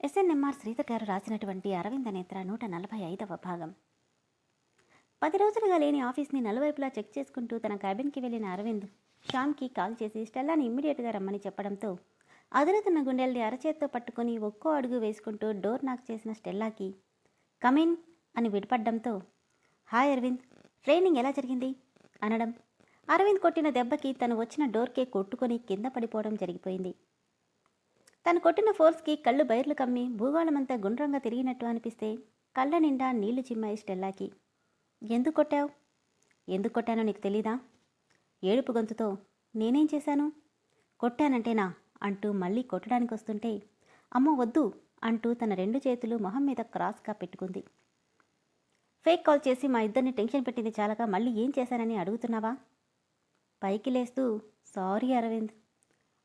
SNMR Sridhar గారు రాసినటువంటి అరవింద నేత్ర నూట నలభై ఐదవ భాగం. పది రోజులుగా లేని ఆఫీస్ని నలువైపులా చెక్ చేసుకుంటూ తన క్యాబిన్కి వెళ్ళిన అరవింద్ శ్యామ్కి కాల్ చేసి స్టెల్లాని ఇమ్మీడియట్గా రమ్మని చెప్పడంతో అదురుతున్న గుండెల్ని అరచేత్తో పట్టుకొని ఒక్కో అడుగు వేసుకుంటూ డోర్ నాక్ చేసిన స్టెల్లాకి కమిన్ అని విడిపడ్డంతో హాయ్ అరవింద్ ట్రైనింగ్ ఎలా జరిగింది? అనడం. అరవింద్ కొట్టిన దెబ్బకి తను వచ్చిన డోర్కే కొట్టుకొని కింద పడిపోవడం జరిగిపోయింది. తను కొట్టిన ఫోర్స్కి కళ్ళు బైర్లు కమ్మి భూగోళమంతా గుండ్రంగా తిరిగినట్టు అనిపిస్తే కళ్ళ నిండా నీళ్ళు చిమ్మాయి స్టెల్లాకి. ఎందుకు కొట్టావు? ఎందుకు కొట్టానో నీకు తెలీదా? ఏడుపు గొంతుతో నేనేం చేశాను? కొట్టానంటేనా? అంటూ మళ్ళీ కొట్టడానికి వస్తుంటే అమ్మ వద్దు అంటూ తన రెండు చేతులు మొహం మీద క్రాస్గా పెట్టుకుంది. ఫేక్ కాల్ చేసి మా ఇద్దరిని టెన్షన్ పెట్టింది చాలక మళ్ళీ ఏం చేశానని అడుగుతున్నావా? పైకి లేస్తూ సారీ అరవింద్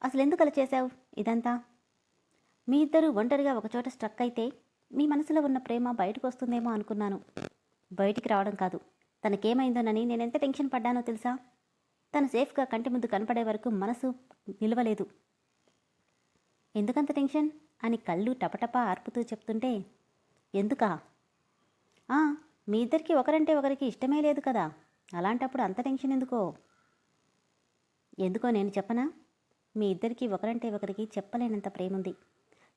అసలు ఎందుకు అలా చేశావు? ఇదంతా మీ ఇద్దరు ఒంటరిగా ఒకచోట స్ట్రక్ అయితే మీ మనసులో ఉన్న ప్రేమ బయటకు వస్తుందేమో అనుకున్నాను. బయటికి రావడం కాదు. తనకేమైందోనని నేనెంత టెన్షన్ పడ్డానో తెలుసా? తను సేఫ్గా కంటి ముందు కనపడే వరకు మనసు నిలవలేదు. ఎందుకంత టెన్షన్? అని కళ్ళు టపటపా ఆర్పుతూ చెప్తుంటే ఎందుకా? మీ ఇద్దరికి ఒకరంటే ఒకరికి ఇష్టమే లేదు కదా. అలాంటప్పుడు అంత టెన్షన్ ఎందుకో? ఎందుకో నేను చెప్పనా? మీ ఇద్దరికి ఒకరంటే ఒకరికి చెప్పలేనంత ప్రేముంది.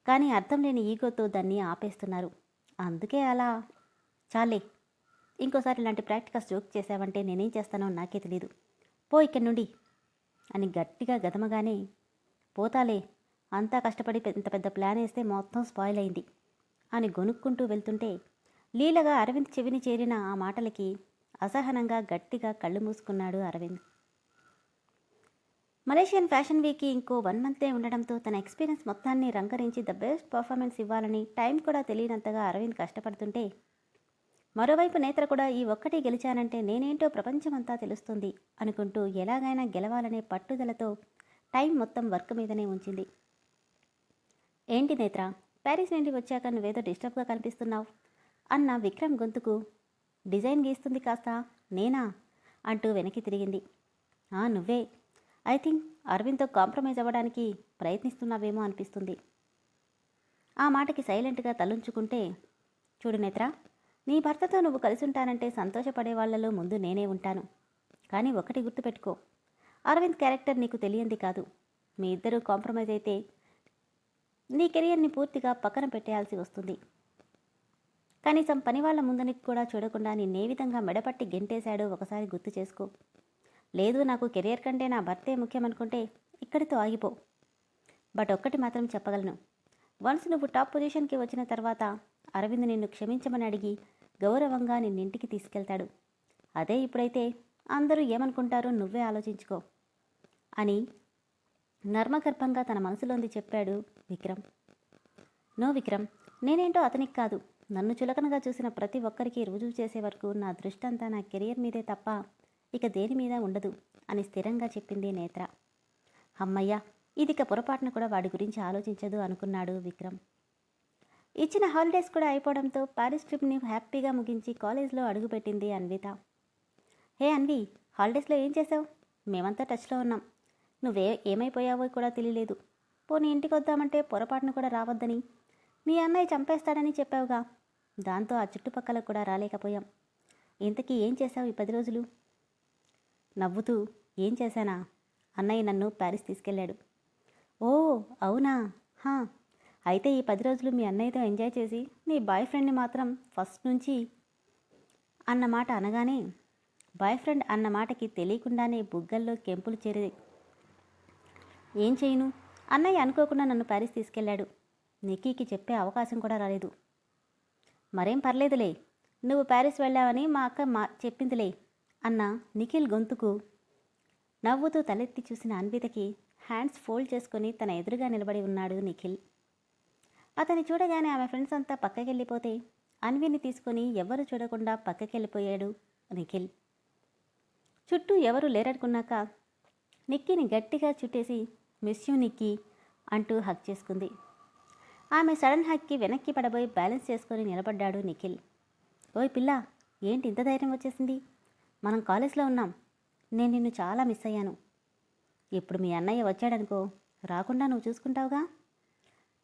కానీ అర్థం లేని ఈగోతో దాన్ని ఆపేస్తున్నారు. అందుకే అలా. చాలే. ఇంకోసారి ఇలాంటి ప్రాక్టికల్స్ జోక్ చేసావంటే నేనేం చేస్తానో నాకే తెలీదు. పో ఇక్కడి నుండి అని గట్టిగా గదమగానే. పోతాలే. అంతా కష్టపడి ఇంత పెద్ద ప్లాన్ వేస్తే మొత్తం స్పాయిల్ అయింది అని గొనుక్కుంటూ వెళ్తుంటే లీలగా అరవింద్ చెవిని చేరిన ఆ మాటలకి అసహనంగా గట్టిగా కళ్ళు మూసుకున్నాడు అరవింద్. మలేషియన్ ఫ్యాషన్ వీక్కి ఇంకో వన్ మంతే ఉండడంతో తన ఎక్స్పీరియన్స్ మొత్తాన్ని రంగరించి ద బెస్ట్ పర్ఫార్మెన్స్ ఇవ్వాలని టైం కూడా తెలియనంతగా అరవింద్ కష్టపడుతుంటే మరోవైపు నేత్ర కూడా ఈ ఒక్కటి గెలిచానంటే నేనేంటో ప్రపంచమంతా తెలుస్తుంది అనుకుంటూ ఎలాగైనా గెలవాలనే పట్టుదలతో టైం మొత్తం వర్క్ మీదనే ఉంచింది. ఏంటి నేత్ర? ప్యారిస్ నుండి వచ్చాక నువ్వేదో డిస్టర్బ్గా కనిపిస్తున్నావు అన్న విక్రమ్ గొంతుకు డిజైన్ గీస్తుంది కాస్త నేనా? అంటూ వెనక్కి తిరిగింది. ఆ నువ్వే. ఐ థింక్ అరవింద్తో కాంప్రమైజ్ అవ్వడానికి ప్రయత్నిస్తున్నావేమో అనిపిస్తుంది. ఆ మాటకి సైలెంట్గా తలుంచుకుంటే చూడు నేత్ర నీ భర్తతో నువ్వు కలిసి ఉంటానంటే సంతోషపడే వాళ్ళలో ముందు నేనే ఉంటాను. కానీ ఒకటి గుర్తుపెట్టుకో అరవింద్ క్యారెక్టర్ నీకు తెలియంది కాదు. మీ ఇద్దరూ కాంప్రమైజ్ అయితే నీ కెరియర్ని పూర్తిగా పక్కన పెట్టేయాల్సి వస్తుంది. కనీసం పని వాళ్ళ ముందునికి కూడా చూడకుండా నిన్నే విధంగా మెడపట్టి గెంటేశాడో ఒకసారి గుర్తు చేసుకో. లేదు నాకు కెరియర్ కంటే నా భర్తే ముఖ్యమనుకుంటే ఇక్కడితో ఆగిపో. బట్ ఒక్కటి మాత్రం చెప్పగలను. వన్స్ నువ్వు టాప్ పొజిషన్కి వచ్చిన తర్వాత అరవింద్ నిన్ను క్షమించమని అడిగి గౌరవంగా నిన్నింటికి తీసుకెళ్తాడు. అదే ఇప్పుడైతే అందరూ ఏమనుకుంటారో నువ్వే ఆలోచించుకో అని నర్మగర్భంగా తన మనసులోంది చెప్పాడు విక్రమ్. నో విక్రమ్ నేనేంటో అతనికి కాదు. నన్ను చులకనగా చూసిన ప్రతి ఒక్కరికి రుజువు చేసే వరకు నా దృష్టంతా నా కెరియర్ మీదే తప్ప ఇక దేని మీద ఉండదు అని స్థిరంగా చెప్పింది నేత్ర. అమ్మయ్య ఇదిక పొరపాటున కూడా వాడి గురించి ఆలోచించదు అనుకున్నాడు విక్రమ్. ఇచ్చిన హాలిడేస్ కూడా అయిపోవడంతో పారిస్ ట్రిప్ని హ్యాపీగా ముగించి కాలేజ్లో అడుగుపెట్టింది అన్విత. హే అన్వి హాలిడేస్లో ఏం చేసావు మేమంతా టచ్లో ఉన్నాం. నువ్వే ఏమైపోయావో కూడా తెలియలేదు. పోనీ ఇంటికి వద్దామంటే పొరపాటును కూడా రావద్దని. మీ అన్నయ్య చంపేస్తాడని చెప్పావుగా. దాంతో ఆ చుట్టుపక్కల కూడా రాలేకపోయాం. ఇంతకీ ఏం చేశావు ఈ పది రోజులు? నవ్వుతూ ఏం చేశానా? అన్నయ్య నన్ను ప్యారిస్ తీసుకెళ్ళాడు. ఓ అవునా? హా. అయితే ఈ పది రోజులు మీ అన్నయ్యతో ఎంజాయ్ చేసి నీ బాయ్ ఫ్రెండ్ని మాత్రం ఫస్ట్ నుంచి అన్న మాట అనగానే బాయ్ ఫ్రెండ్ అన్న మాటకి తెలియకుండానే బుగ్గల్లో కెంపులు చేరే ఏం చేయను? అన్నయ్య అనుకోకుండా నన్ను ప్యారిస్ తీసుకెళ్ళాడు. నిక్కీకి చెప్పే అవకాశం కూడా రాలేదు. మరేం పర్లేదులే. నువ్వు ప్యారిస్ వెళ్ళావని మా అక్క మా చెప్పిందిలే. అన్న నిఖిల్ గొంతుకు నవ్వుతూ తలెత్తి చూసిన అన్వితకి హ్యాండ్స్ ఫోల్డ్ చేసుకుని తన ఎదురుగా నిలబడి ఉన్నాడు నిఖిల్. అతని చూడగానే ఆమె ఫ్రెండ్స్ అంతా పక్కకెళ్ళిపోతే అన్విని తీసుకొని ఎవరు చూడకుండా పక్కకెళ్ళిపోయాడు నిఖిల్. చుట్టూ ఎవరు లేరనుకున్నాక నిక్కిని గట్టిగా చుట్టేసి మిస్ యూ అంటూ హక్ చేసుకుంది. ఆమె సడన్ హక్కి వెనక్కి పడబోయి బ్యాలెన్స్ చేసుకొని నిలబడ్డాడు నిఖిల్. ఓయ్ పిల్ల ఏంటి ఇంత ధైర్యం వచ్చేసింది? మనం కాలేజ్లో ఉన్నాం. నేను నిన్ను చాలా మిస్ అయ్యాను. ఇప్పుడు మీ అన్నయ్య వచ్చాడనుకో రాకుండా నువ్వు చూసుకుంటావుగా?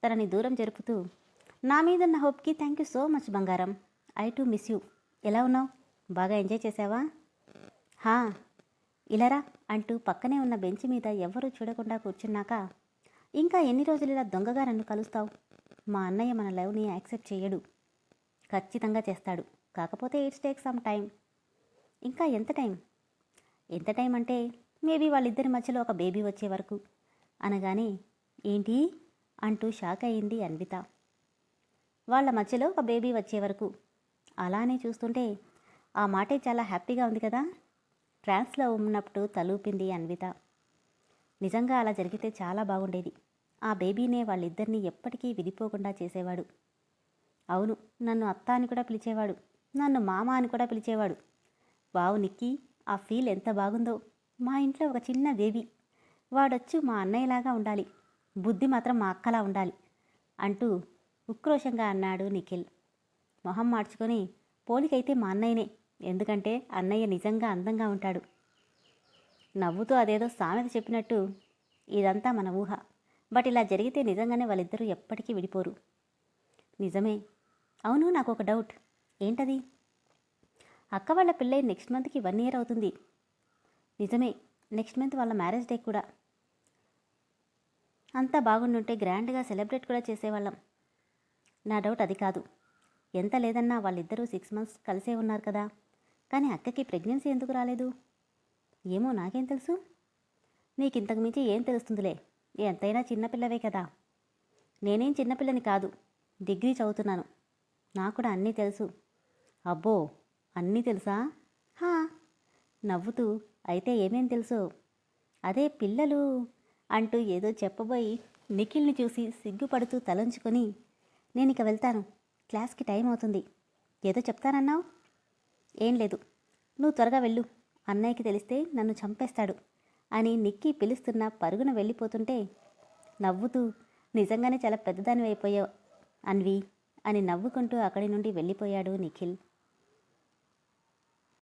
తనని దూరం జరుపుతూ నా మీదున్న హోప్కి థ్యాంక్ యూ సో మచ్ బంగారం. ఐ టు మిస్ యూ ఎలా ఉన్నావు? బాగా ఎంజాయ్ చేసావా? హా ఇలారా అంటూ పక్కనే ఉన్న బెంచ్ మీద ఎవ్వరూ చూడకుండా కూర్చున్నాక ఇంకా ఎన్ని రోజులు ఇలా దొంగగా నన్ను కలుస్తావు? మా అన్నయ్య మన లవ్ని యాక్సెప్ట్ చేయడు. ఖచ్చితంగా చేస్తాడు. కాకపోతే ఇట్స్ టేక్ సమ్ టైం ఇంకా ఎంత టైం? ఎంత టైం అంటే మేబీ వాళ్ళిద్దరి మధ్యలో ఒక బేబీ వచ్చే వరకు. అనగానే ఏంటి? అంటూ షాక్ అయింది అన్విత. వాళ్ళ మధ్యలో ఒక బేబీ వచ్చే వరకు. అలానే చూస్తుంటే ఆ మాటే చాలా హ్యాపీగా ఉంది కదా? ట్రాన్స్లో ఉన్నప్పుడు తలూపింది అన్విత. నిజంగా అలా జరిగితే చాలా బాగుండేది. ఆ బేబీనే వాళ్ళిద్దరినీ ఎప్పటికీ విడిపోకుండా చేసేవాడు. అవును నన్ను అత్త అని కూడా పిలిచేవాడు. నన్ను మామ అని కూడా పిలిచేవాడు. వావు నిక్కి ఆ ఫీల్ ఎంత బాగుందో. మా ఇంట్లో ఒక చిన్న బేబీ. వాడొచ్చు మా అన్నయ్యలాగా ఉండాలి. బుద్ధి మాత్రం మా అక్కలా ఉండాలి అంటూ ఉక్రోషంగా అన్నాడు నిఖిల్. మొహం మార్చుకొని పోలికైతే మా అన్నయ్యనే. ఎందుకంటే అన్నయ్య నిజంగా అందంగా ఉంటాడు. నవ్వుతూ అదేదో సామెత చెప్పినట్టు ఇదంతా మన ఊహ. బట్ ఇలా జరిగితే నిజంగానే వాళ్ళిద్దరూ ఎప్పటికీ విడిపోరు. నిజమే. అవును నాకు ఒక డౌట్. ఏంటది? అక్క వాళ్ళ పిల్లై నెక్స్ట్ మంత్కి వన్ ఇయర్ అవుతుంది. నిజమే నెక్స్ట్ మంత్ వాళ్ళ మ్యారేజ్ డే కూడా. అంతా బాగుండుంటే గ్రాండ్గా సెలబ్రేట్ కూడా చేసేవాళ్ళం. నా డౌట్ అది కాదు. ఎంత లేదన్నా వాళ్ళిద్దరూ సిక్స్ మంత్స్ కలిసే ఉన్నారు కదా. కానీ అక్కకి ప్రెగ్నెన్సీ ఎందుకు రాలేదు? ఏమో నాకేం తెలుసు? నీకు ఇంతకు మించి ఏం తెలుస్తుందిలే? ఎంతైనా చిన్నపిల్లవే కదా. నేనేం చిన్నపిల్లని కాదు డిగ్రీ చదువుతున్నాను. నాకు కూడా అన్నీ తెలుసు. అబ్బో అన్నీ తెలుసా? హా నవ్వుతూ అయితే ఏమేం తెలుసు? అదే పిల్లలు అంటూ ఏదో చెప్పబోయి నిఖిల్ని చూసి సిగ్గుపడుతూ తలంచుకొని నేను ఇక వెళ్తాను. క్లాస్కి టైం అవుతుంది. ఏదో చెప్తానన్నావు? ఏం లేదు. నువ్వు త్వరగా వెళ్ళు. అన్నయ్యకి తెలిస్తే నన్ను చంపేస్తాడు అని నిక్కి పిలుస్తున్న పరుగున వెళ్ళిపోతుంటే నవ్వుతూ నిజంగానే చాలా పెద్దదానివైపోయావు అన్వి అని నవ్వుకుంటూ అక్కడి నుండి వెళ్ళిపోయాడు నిఖిల్.